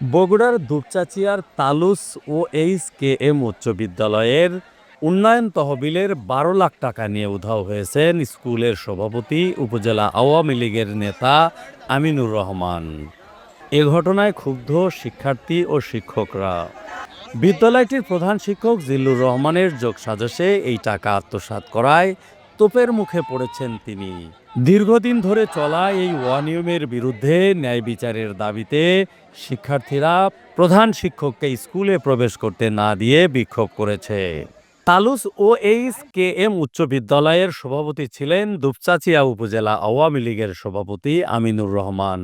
বগুড়ার দুপচাচিয়ার তালুস ও H K M উচ্চ বিদ্যালয়ের উন্নয়ন তহবিলের বারো লাখ টাকা নিয়ে উধাও হয়েছেন স্কুলের সভাপতি, উপজেলা আওয়ামী লীগের নেতা আমিনুর রহমান। এ ঘটনায় ক্ষুব্ধ শিক্ষার্থী ও শিক্ষকরা। বিদ্যালয়টির প্রধান শিক্ষক জিল্লুর রহমানের যোগসাজশে এই টাকা আত্মসাৎ করায় তোপের মুখে পড়েছেন তিনি। দীর্ঘদিন ধরে চলা এই অনিয়মের বিরুদ্ধে ন্যায় বিচারের দাবিতে শিক্ষার্থীরা প্রধান শিক্ষককে স্কুলে প্রবেশ করতে না দিয়ে বিক্ষোভ করেছে। তালুস ও এইচ কে এম উচ্চ বিদ্যালয়ের সভাপতি ছিলেন দুপচাচিয়া উপজেলা আওয়ামী লীগের সভাপতি আমিনুর রহমান।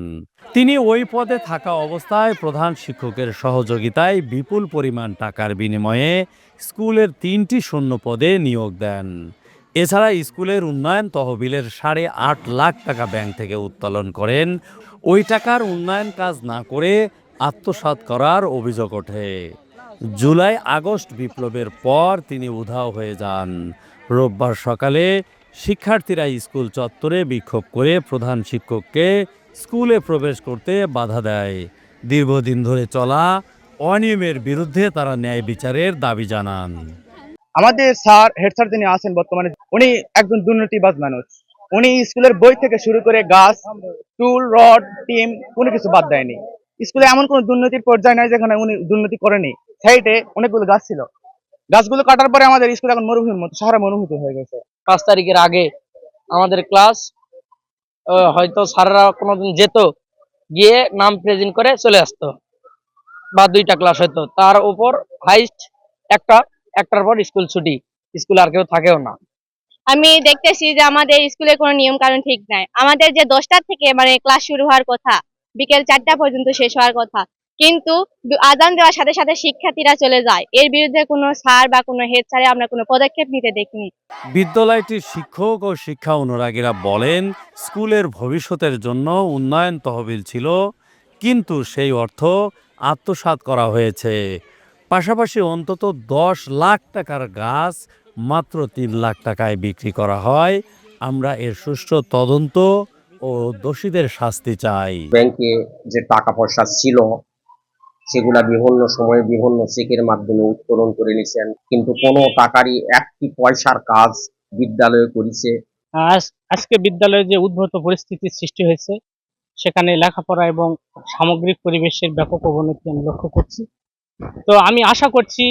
তিনি ওই পদে থাকা অবস্থায় প্রধান শিক্ষকের সহযোগিতায় বিপুল পরিমাণ টাকার বিনিময়ে স্কুলের তিনটি শূন্য পদে নিয়োগ দেন। এছাড়া স্কুলের উন্নয়ন তহবিলের সাড়ে আট লাখ টাকা ব্যাংক থেকে উত্তোলন করেন। ওই টাকার উন্নয়ন কাজ না করে আত্মসাৎ করার অভিযোগ ওঠে। জুলাই আগস্ট বিপ্লবের পর তিনি উধাও হয়ে যান। রোববার সকালে শিক্ষার্থীরা স্কুল চত্বরে বিক্ষোভ করে প্রধান শিক্ষককে স্কুলে প্রবেশ করতে বাধা দেয়। দীর্ঘদিন ধরে চলা অনিয়মের বিরুদ্ধে তারা ন্যায় বিচারের দাবি জানান। আমাদের স্যার, হেড স্যার যিনি আছেন বর্তমানে, উনি একজন দুর্নীতিবাজ মানুষ। উনি স্কুলের বই থেকে শুরু করে গাছ, টুল, রড, টিম, কোনো কিছু বাদ দেয়নি। স্কুলে এমন কোনো দুর্নীতির পর্যায়ে নাই যেখানে উনি দুর্নীতি করেনি। সাইডে অনেকগুলো গাছ ছিল। গাছগুলো কাটার পরে আমাদের স্কুল এখন মরুভূমির মতো, সারা মরুভূমি হয়ে গেছে। পাঁচ তারিখের আগে আমাদের ক্লাস হয়তো স্যাররা কোনোদিন যেত, গিয়ে নাম প্রেজেন্ট করে চলে আসতো। বা দুইটা ক্লাস হতো তার উপর হাইস্ট একটা একটার পর স্কুল ছুটি। স্কুল আর কেউ থাকেও না। আমি দেখতেছি যে আমাদের স্কুলে কোনো নিয়ম কানুন ঠিক নাই। আমাদের যে দশটার থেকে মানে ক্লাস শুরু হওয়ার কথা বিকেল চারটা পর্যন্ত শেষ হওয়ার কথা কিন্তু আজান দেওয়ার সাথে সাথে শিক্ষার্থীরা চলে যায়। এর বিরুদ্ধে কোনো স্যার বা কোনো হেড স্যারে আমরা কোনো পদক্ষেপ নিতে দেখিনি। বিদ্যালয়টির শিক্ষক ও শিক্ষা অনুরাগীরা বলেন স্কুলের ভবিষ্যতের জন্য উন্নয়ন তহবিল ছিল কিন্তু সেই অর্থ আত্মসাৎ করা হয়েছে। পাশাপাশি অন্তত দশ লাখ টাকার গাছ মাত্র তিন লাখ টাকায় বিক্রি করা হয়। আমরা এর সুষ্ঠু তদন্ত ও দোষীদের শাস্তি চাই। ব্যাংকে যে টাকা পয়সা ছিল সেগুলা বিভিন্ন সময়ে বিভিন্ন চেকের মাধ্যমে উত্তোলন করে নিয়েছেন। কিন্তু কোনো টাকারই একটি পয়সার কাজ বিদ্যালয়ে করেছে। আজ আজকে বিদ্যালয়ে যে উদ্ভূত পরিস্থিতির সৃষ্টি হয়েছে সেখানে লেখাপড়া এবং সামগ্রিক পরিবেশের ব্যাপক অবনতি আমি লক্ষ্য করছি। তো আমি আশা করছি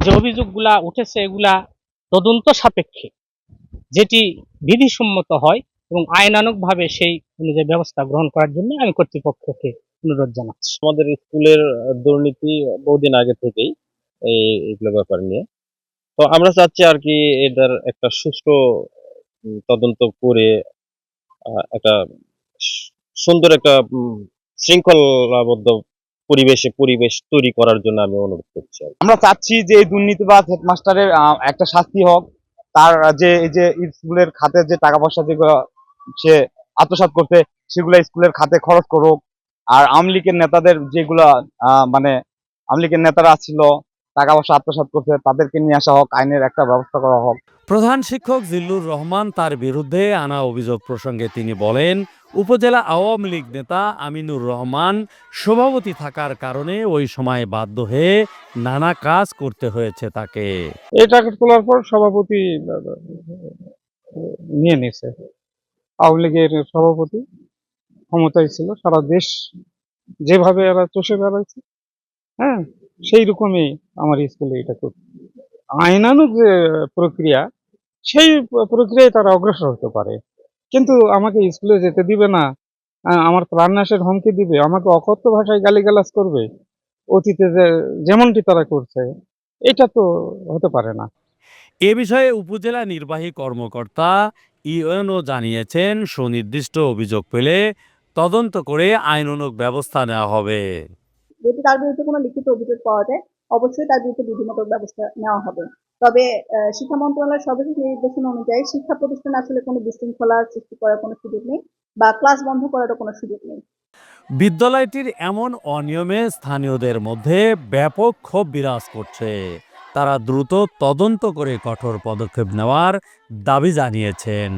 যে অভিযোগগুলা উঠেছে এগুলা তদন্ত সাপেক্ষে, যেটি বিধিসম্মত হয় এবং আইনানুগভাবে সেই অনুযায়ী ব্যবস্থা গ্রহণ করার জন্য আমি কর্তৃপক্ষকে অনুরোধ জানাচ্ছি। আমাদের স্কুলের দুর্নীতি বহুদিন আগে থেকেই এই ব্যাপার নিয়ে। তো আমরা চাচ্ছি আর কি এটার একটা সুষ্ঠু তদন্ত করে একটা সুন্দর একটা শৃঙ্খলাবদ্ধ পরিবেশে পরিবেশ তৈরি করার জন্য আমি অনুরোধ করছি আমরা চাচ্ছি যে এই দুর্নীতিবাজ হেডমাস্টারের আহ, একটা শাস্তি হোক। তার যে এই যে স্কুলের খাতে যে টাকা পয়সা যেগুলো সে আত্মসাৎ করতে সেগুলো স্কুলের খাতে খরচ করুক। আর আওয়ামী লীগের নেতাদের যেগুলা আহ, মানে আওয়ামী লীগের নেতারা ছিল টাকা পয়সা আত্মসাৎ করছে তাদেরকে নিয়ে আসা হোক আইনের একটা ব্যবস্থা করা হোক। প্রধান শিক্ষক জিল্লুর রহমান তার বিরুদ্ধে আনা অভিযোগ প্রসঙ্গে তিনি বলেন উপজেলা আওয়ামী লীগ নেতা আমিনুর রহমান সভাপতি থাকার কারণে ওই সময় বাধ্য হয়ে নানা কাজ করতে হয়েছে তাকে। এই তোলার পর সভাপতি, নিয়ে নিয়েছে। আওয়ামী লীগের সভাপতি ক্ষমতায় ছিল, সারা দেশ যেভাবে এরা চষে বেড়াইছে হ্যাঁ সেই রকমই আমার স্কুলে এটা করছে। আইনানুগ যে প্রক্রিয়া, সেই প্রক্রিয়ায় তারা অগ্রসর হতে পারে। কিন্তু আমাকে স্কুলে যেতে দিবে না। আমার প্রাণনাশের হুমকি দিবে। আমাকে অকথ্য ভাষায় গালিগালাজ করবে। অতীতে যেমনটি তারা করছে এটা তো হতে পারে না। এ বিষয়ে উপজেলা নির্বাহী কর্মকর্তা ইউএনও জানিয়েছেন সুনির্দিষ্ট অভিযোগ পেলে তদন্ত করে আইনানুগ ব্যবস্থা নেওয়া হবে। যদি তার বিরুদ্ধে কোনো লিখিত অভিযোগ পাওয়া যায় অবশ্যই তার বিরুদ্ধে বিধিমূলক ব্যবস্থা নেওয়া হবে। তবে শিক্ষা মন্ত্রণালয়ের সর্বশেষ নির্দেশনা অনুযায়ী শিক্ষা প্রতিষ্ঠানে আসলে কোনো বিশৃঙ্খলা সৃষ্টি করার কোনো সুযোগ নেই বা ক্লাস বন্ধ করারও কোনো সুযোগ নেই। বিদ্যালয়টির এমন অনিয়মে স্থানীয়দের মধ্যে ব্যাপক ক্ষোভ বিরাজ করছে। তারা দ্রুত তদন্ত করে কঠোর পদক্ষেপ নেওয়ার দাবি জানিয়েছেন।